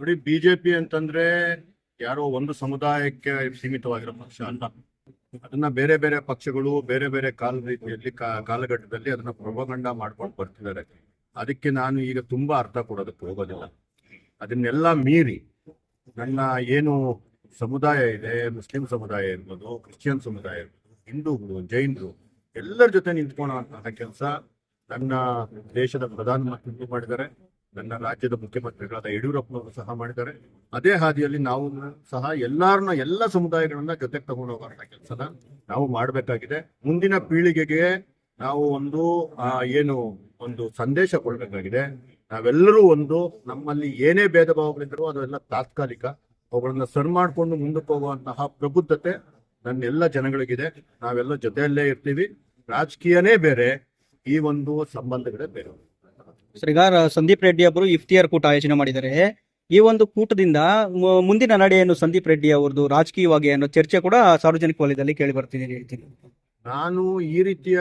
ನೋಡಿ, ಬಿಜೆಪಿ ಅಂತಂದ್ರೆ ಯಾರೋ ಒಂದು ಸಮುದಾಯಕ್ಕೆ ಸೀಮಿತವಾಗಿರೋ ಪಕ್ಷ ಅಲ್ಲ. ಅದನ್ನ ಬೇರೆ ಬೇರೆ ಪಕ್ಷಗಳು ಬೇರೆ ಬೇರೆ ಕಾಲ ರೀತಿಯಲ್ಲಿ ಕಾಲಘಟ್ಟದಲ್ಲಿ ಅದನ್ನ ಪ್ರಭಾಗಂಡ ಮಾಡ್ಕೊಂಡು ಬರ್ತಿದ್ದಾರೆ. ಅದಕ್ಕೆ ನಾನು ಈಗ ತುಂಬಾ ಅರ್ಥ ಕೊಡೋದಕ್ಕೆ ಹೋಗೋದಿಲ್ಲ. ಅದನ್ನೆಲ್ಲ ಮೀರಿ ನನ್ನ ಏನು ಸಮುದಾಯ ಇದೆ, ಮುಸ್ಲಿಂ ಸಮುದಾಯ ಇರ್ಬೋದು, ಕ್ರಿಶ್ಚಿಯನ್ ಸಮುದಾಯ ಇರ್ಬೋದು, ಹಿಂದೂಗಳು, ಜೈನರು, ಎಲ್ಲರ ಜೊತೆ ನಿಂತ್ಕೊಳ್ಳೋ ಕೆಲಸ ನನ್ನ ದೇಶದ ಪ್ರಧಾನಮಂತ್ರಿ ಮಾಡಿದ್ದಾರೆ. ನನ್ನ ರಾಜ್ಯದ ಮುಖ್ಯಮಂತ್ರಿಗಳಾದ ಯಡಿಯೂರಪ್ಪನವರು ಸಹ ಮಾಡಿದ್ದಾರೆ. ಅದೇ ಹಾದಿಯಲ್ಲಿ ನಾವು ಸಹ ಎಲ್ಲರನ್ನ ಎಲ್ಲ ಸಮುದಾಯಗಳನ್ನ ಜೊತೆಗೆ ತಗೊಂಡು ಹೋಗುವಂತ ಕೆಲಸನ ನಾವು ಮಾಡಬೇಕಾಗಿದೆ. ಮುಂದಿನ ಪೀಳಿಗೆಗೆ ನಾವು ಒಂದು ಏನು ಒಂದು ಸಂದೇಶ ಕೊಡಬೇಕಾಗಿದೆ. ನಾವೆಲ್ಲರೂ ಒಂದು ನಮ್ಮಲ್ಲಿ ಏನೇ ಭೇದ ಭಾವಗಳಿದ್ರೂ ಅದೆಲ್ಲ ತಾತ್ಕಾಲಿಕ. ಅವುಗಳನ್ನ ಸರ್ ಮಾಡ್ಕೊಂಡು ಮುಂದಕ್ಕೆ ಹೋಗುವಂತಹ ಪ್ರಬುದ್ಧತೆ ನನ್ನ ಎಲ್ಲ ಜನಗಳಿಗಿದೆ. ನಾವೆಲ್ಲ ಜೊತೆಯಲ್ಲೇ ಇರ್ತೀವಿ. ರಾಜಕೀಯನೇ ಬೇರೆ, ಈ ಒಂದು ಸಂಬಂಧಗಳೇ ಬೇರೆ. ಈಗ ಸಂದೀಪ್ ರೆಡ್ಡಿ ಅವರು ಇಫ್ತಿಯಾರ್ ಕೂಟ ಆಯೋಜನೆ ಮಾಡಿದ್ದಾರೆ. ಈ ಒಂದು ಕೂಟದಿಂದ ಮುಂದಿನ ನಡೆ ಏನು ಸಂದೀಪ್ ರೆಡ್ಡಿ ಅವರದು ರಾಜಕೀಯವಾಗಿ ಅನ್ನೋ ಚರ್ಚೆ ಕೂಡ ಸಾರ್ವಜನಿಕ ವಲಯದಲ್ಲಿ ಕೇಳಿ ಬರ್ತಿದೆ ಹೇಳ್ತೀನಿ. ನಾನು ಈ ರೀತಿಯ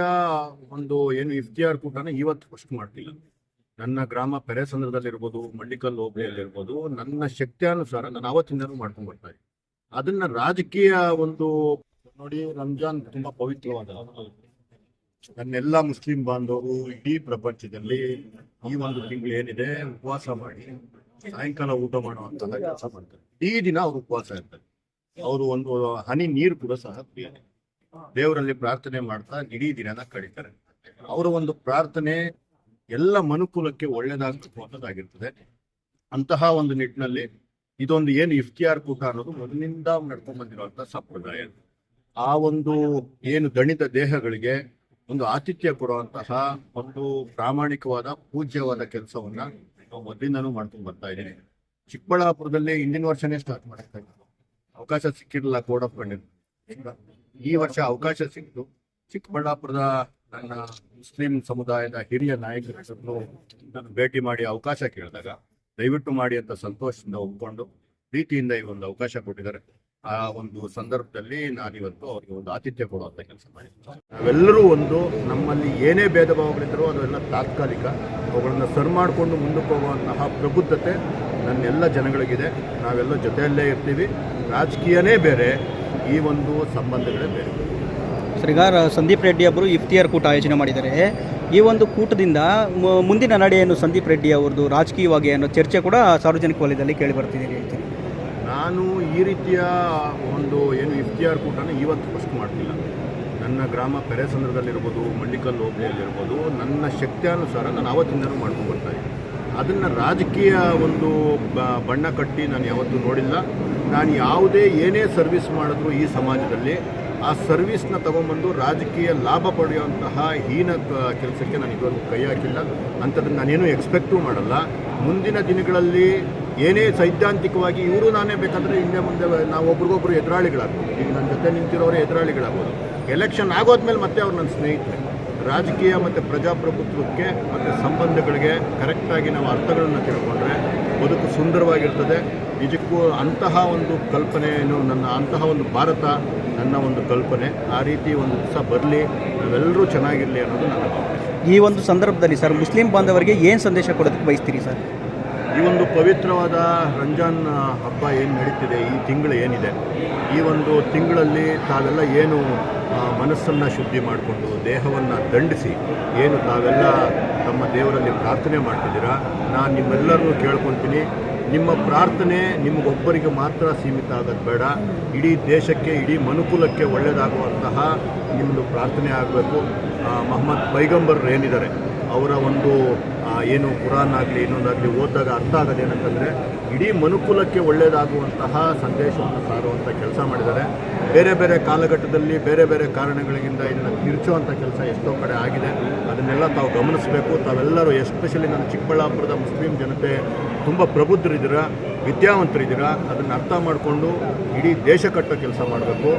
ಒಂದು ಏನು ಇಫ್ತಿಯಾರ್ ಕೂಟನ ಇವತ್ತು ಫಸ್ಟ್ ಮಾಡ್ತಿಲ್ಲ. ನನ್ನ ಗ್ರಾಮ ಪೆರೆಸಂದ್ರದಲ್ಲಿರ್ಬೋದು ಮಳ್ಳಿಕಲ್ ಹೋಬಳಿಯಲ್ಲಿರ್ಬೋದು, ನನ್ನ ಶಕ್ತಿಯಾನುಸಾರ ನಾನು ಅವತ್ತಿಂದನೂ ಮಾಡ್ಕೊಂಡು ಬರ್ತಾ ಇದ್ದೀನಿ. ಅದನ್ನ ರಾಜಕೀಯ ಒಂದು ನೋಡಿ, ರಂಜಾನ್ ತುಂಬಾ ಪವಿತ್ರವಾದ ನನ್ನೆಲ್ಲ ಮುಸ್ಲಿಂ ಬಾಂಧವರು ಇಡೀ ಪ್ರಪಂಚದಲ್ಲಿ ಈ ಒಂದು ತಿಂಗಳು ಏನಿದೆ, ಉಪವಾಸ ಮಾಡಿ ಸಾಯಂಕಾಲ ಊಟ ಮಾಡುವಂತ ಕೆಲಸ ಮಾಡ್ತಾರೆ. ಇಡೀ ದಿನ ಅವ್ರು ಉಪವಾಸ ಇರ್ತಾರೆ. ಅವರು ಒಂದು ಹನಿ ನೀರು ಕೂಡ ಸಹ ಕುಡಿಯಲ್ಲ. ದೇವರಲ್ಲಿ ಪ್ರಾರ್ಥನೆ ಮಾಡ್ತಾ ಇಡೀ ದಿನನ ಕಳೀತಾರೆ. ಅವರ ಒಂದು ಪ್ರಾರ್ಥನೆ ಎಲ್ಲ ಮನುಕುಲಕ್ಕೆ ಒಳ್ಳೇದಾಗಿರ್ತದೆ. ಅಂತಹ ಒಂದು ನಿಟ್ಟಿನಲ್ಲಿ ಇದೊಂದು ಏನು ಇಫ್ತಿಯಾರ್ ಕೂಟ ಅನ್ನೋದು ಮೊದಲಿನಿಂದ ನಡ್ಕೊಂಡ್ ಬಂದಿರುವಂತಹ ಸಂಪ್ರದಾಯ ಆ ಒಂದು ಏನು ದಣಿತ ದೇಹಗಳಿಗೆ ಒಂದು ಆತಿಥ್ಯ ಕೊಡುವಂತಹ ಒಂದು ಪ್ರಾಮಾಣಿಕವಾದ ಪೂಜ್ಯವಾದ ಕೆಲಸವನ್ನ ನಾವು ಮೊದಲಿಂದನೂ ಮಾಡ್ಕೊಂಡು ಬರ್ತಾ ಇದ್ದೀನಿ ಚಿಕ್ಕಬಳ್ಳಾಪುರದಲ್ಲಿ ಹಿಂದಿನ ವರ್ಷನೇ ಸ್ಟಾರ್ಟ್ ಮಾಡ್ತಾ ಅವಕಾಶ ಸಿಕ್ಕಿರಲಿಲ್ಲ ಕೋಡ್ ಆಫ್ ಕಂಡಕ್ಟ್ ಈ ವರ್ಷ ಅವಕಾಶ ಸಿಕ್ತು ಚಿಕ್ಕಬಳ್ಳಾಪುರದ ನನ್ನ ಮುಸ್ಲಿಂ ಸಮುದಾಯದ ಹಿರಿಯ ನಾಯಕರನ್ನು ನಾನು ಭೇಟಿ ಮಾಡಿ ಅವಕಾಶ ಕೇಳಿದಾಗ ದಯವಿಟ್ಟು ಮಾಡಿ ಅಂತ ಸಂತೋಷದಿಂದ ಒಪ್ಕೊಂಡು ಪ್ರೀತಿಯಿಂದ ಈ ಒಂದು ಅವಕಾಶ ಕೊಟ್ಟಿದ್ದಾರೆ. ಆ ಒಂದು ಸಂದರ್ಭದಲ್ಲಿ ನಾನಿವತ್ತು ಅವರಿಗೆ ಒಂದು ಆತಿಥ್ಯ ಕೊಡುವಂತ ಕೆಲಸ ಮಾಡಿದ್ದೀನಿ ನಾವೆಲ್ಲರೂ ಒಂದು ನಮ್ಮಲ್ಲಿ ಏನೇ ಭೇದ ಭಾವಗಳಿದ್ದರೂ ಅದೆಲ್ಲ ತಾತ್ಕಾಲಿಕ. ಅವುಗಳನ್ನು ಸರ್ ಮಾಡಿಕೊಂಡು ಮುಂದಕ್ಕೆ ಹೋಗುವಂತಹ ಪ್ರಬುದ್ಧತೆ ನನ್ನೆಲ್ಲ ಜನಗಳಿಗಿದೆ. ನಾವೆಲ್ಲ ಜೊತೆಯಲ್ಲೇ ಇರ್ತೀವಿ. ರಾಜಕೀಯನೇ ಬೇರೆ ಈ ಒಂದು ಸಂಬಂಧಗಳೇ ಬೇರೆ. ಸರಿಗ ಈಗ ಸಂದೀಪ್ ರೆಡ್ಡಿ ಅವರು ಇಫ್ತಿಯರ್ ಕೂಟ ಆಯೋಜನೆ ಮಾಡಿದ್ದಾರೆ ಈ ಒಂದು ಕೂಟದಿಂದ ಮುಂದಿನ ನಡೆಯನ್ನು ಏನು ಸಂದೀಪ್ ರೆಡ್ಡಿ ಅವರದು ರಾಜಕೀಯವಾಗಿ ಅನ್ನೋ ಚರ್ಚೆ ಕೂಡ ಸಾರ್ವಜನಿಕ ವಲಯದಲ್ಲಿ ಕೇಳಿ ಬರ್ತಿದೆ ಹೇಳ್ತೀನಿ ನಾನು ಈ ರೀತಿಯ ಒಂದು ಏನು ಇಫ್ತಿಯಾರ್ ಕೂಟನ ಇವತ್ತು ಫಸ್ಟ್ ಮಾಡ್ತಿಲ್ಲ. ನನ್ನ ಗ್ರಾಮ ಪೆರೆಸಂದ್ರದಲ್ಲಿರ್ಬೋದು ಮಂಡಿಕಲ್ ಹೋಬಳಿಯಲ್ಲಿರ್ಬೋದು, ನನ್ನ ಶಕ್ತಿಯಾನುಸಾರ ನಾನು ಅವತ್ತಿಂದನೂ ಮಾಡ್ಕೊಂಡು ಬರ್ತಾ ಇದ್ದೀನಿ. ಅದನ್ನು ರಾಜಕೀಯ ಒಂದು ಬಣ್ಣ ಕಟ್ಟಿ ನಾನು ಯಾವತ್ತೂ ನೋಡಿಲ್ಲ. ನಾನು ಯಾವುದೇ ಏನೇ ಸರ್ವಿಸ್ ಮಾಡಿದ್ರು ಈ ಸಮಾಜದಲ್ಲಿ ಆ ಸರ್ವಿಸ್ನ ತಗೊಂಬಂದು ರಾಜಕೀಯ ಲಾಭ ಪಡೆಯುವಂತಹ ಹೀನ ಕೆಲಸಕ್ಕೆ ನಾನು ಇದುವರೆಗೂ ಕೈ ಹಾಕಿಲ್ಲ. ಅಂಥದ್ದನ್ನು ನಾನೇನು ಎಕ್ಸ್ಪೆಕ್ಟೂ ಮಾಡಲ್ಲ. ಮುಂದಿನ ದಿನಗಳಲ್ಲಿ ಏನೇ ಸೈದ್ಧಾಂತಿಕವಾಗಿ ಇವರು ನಾನೇ ಬೇಕಾದರೆ ಹಿಂದೆ ಮುಂದೆ ನಾವು ಒಬ್ರಿಗೊಬ್ರು ಎದುರಾಳಿಗಳಾಗ್ಬೋದು. ಈಗ ನನ್ನ ಜೊತೆ ನಿಂತಿರೋರೇ ಎದುರಾಳಿಗಳಾಗ್ಬೋದು. ಎಲೆಕ್ಷನ್ ಆಗೋದ್ಮೇಲೆ ಮತ್ತೆ ಅವ್ರು ನನ್ನ ಸ್ನೇಹಿತರೆ. ರಾಜಕೀಯ ಮತ್ತು ಪ್ರಜಾಪ್ರಭುತ್ವಕ್ಕೆ ಮತ್ತು ಸಂಬಂಧಗಳಿಗೆ ಕರೆಕ್ಟಾಗಿ ನಾವು ಅರ್ಥಗಳನ್ನು ತಿಳ್ಕೊಂಡ್ರೆ ಬದುಕು ಸುಂದರವಾಗಿರ್ತದೆ. ನಿಜಕ್ಕೂ ಅಂತಹ ಒಂದು ಕಲ್ಪನೆಯನ್ನು ನನ್ನ ಅಂತಹ ಒಂದು ಭಾರತ ನನ್ನ ಒಂದು ಕಲ್ಪನೆ. ಆ ರೀತಿ ಒಂದು ದಿವಸ ಬರಲಿ ನಾವೆಲ್ಲರೂ ಚೆನ್ನಾಗಿರಲಿ ಅನ್ನೋದು ನನ್ನ ಈ ಒಂದು ಸಂದರ್ಭದಲ್ಲಿ ಸರ್, ಮುಸ್ಲಿಂ ಬಾಂಧವರಿಗೆ ಏನು ಸಂದೇಶ ಕೊಡೋದಕ್ಕೆ ಬಯಸ್ತೀರಿ ಸರ್? ಈ ಒಂದು ಪವಿತ್ರವಾದ ರಂಜಾನ್ ಹಬ್ಬ ಏನು ನಡೀತಿದೆ, ಈ ತಿಂಗಳು ಏನಿದೆ, ಈ ಒಂದು ತಿಂಗಳಲ್ಲಿ ತಾವೆಲ್ಲ ಏನು ಮನಸ್ಸನ್ನು ಶುದ್ಧಿ ಮಾಡಿಕೊಂಡು, ದೇಹವನ್ನು ದಂಡಿಸಿ, ಏನು ತಾವೆಲ್ಲ ತಮ್ಮ ದೇವರಲ್ಲಿ ಪ್ರಾರ್ಥನೆ ಮಾಡ್ತಿದ್ದೀರಾ? ನಾನು ನಿಮ್ಮೆಲ್ಲರನ್ನೂ ಕೇಳ್ಕೊತೀನಿ. ನಿಮ್ಮ ಪ್ರಾರ್ಥನೆ ನಿಮಗೊಬ್ಬರಿಗೆ ಮಾತ್ರ ಸೀಮಿತ ಆಗೋದು ಬೇಡ. ಇಡೀ ದೇಶಕ್ಕೆ, ಇಡೀ ಮನುಕುಲಕ್ಕೆ ಒಳ್ಳೆಯದಾಗುವಂತಹ ನಿಮ್ಮದು ಪ್ರಾರ್ಥನೆ ಆಗಬೇಕು. ಮೊಹಮ್ಮದ್ ಪೈಗಂಬರ್ ಏನಿದ್ದಾರೆ ಅವರ ಒಂದು ಏನು ಕುರಾನ್ ಆಗಲಿ ಇನ್ನೊಂದಾಗಲಿ ಓದಿದಾಗ ಅರ್ಥ ಆಗೋದೇನಂತಂದರೆ ಇಡೀ ಮನುಕುಲಕ್ಕೆ ಒಳ್ಳೆಯದಾಗುವಂತಹ ಸಂದೇಶವನ್ನು ಸಾರುವಂಥ ಕೆಲಸ ಮಾಡಿದ್ದಾರೆ. ಬೇರೆ ಬೇರೆ ಕಾಲಘಟ್ಟದಲ್ಲಿ ಬೇರೆ ಬೇರೆ ಕಾರಣಗಳಿಂದ ಇದನ್ನು ತಿರುಚುವಂಥ ಕೆಲಸ ಎಷ್ಟೋ ಕಡೆ ಆಗಿದೆ. ಅದನ್ನೆಲ್ಲ ತಾವು ಗಮನಿಸಬೇಕು. ತಾವೆಲ್ಲರೂ ಎಸ್ಪೆಷಲಿ ನಾನು ಚಿಕ್ಕಬಳ್ಳಾಪುರದ ಮುಸ್ಲಿಂ ಜನತೆ ತುಂಬ ಪ್ರಬುದ್ಧರಿದ್ದೀರಾ, ವಿದ್ಯಾವಂತರಿದ್ದೀರಾ, ಅದನ್ನು ಅರ್ಥ ಮಾಡಿಕೊಂಡು ಇಡೀ ದೇಶ ಕಟ್ಟೋ ಕೆಲಸ ಮಾಡಬೇಕು.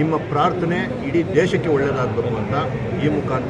ನಿಮ್ಮ ಪ್ರಾರ್ಥನೆ ಇಡೀ ದೇಶಕ್ಕೆ ಒಳ್ಳೆಯದಾಗಬೇಕು ಅಂತ ಈ ಮುಖಾಂತರ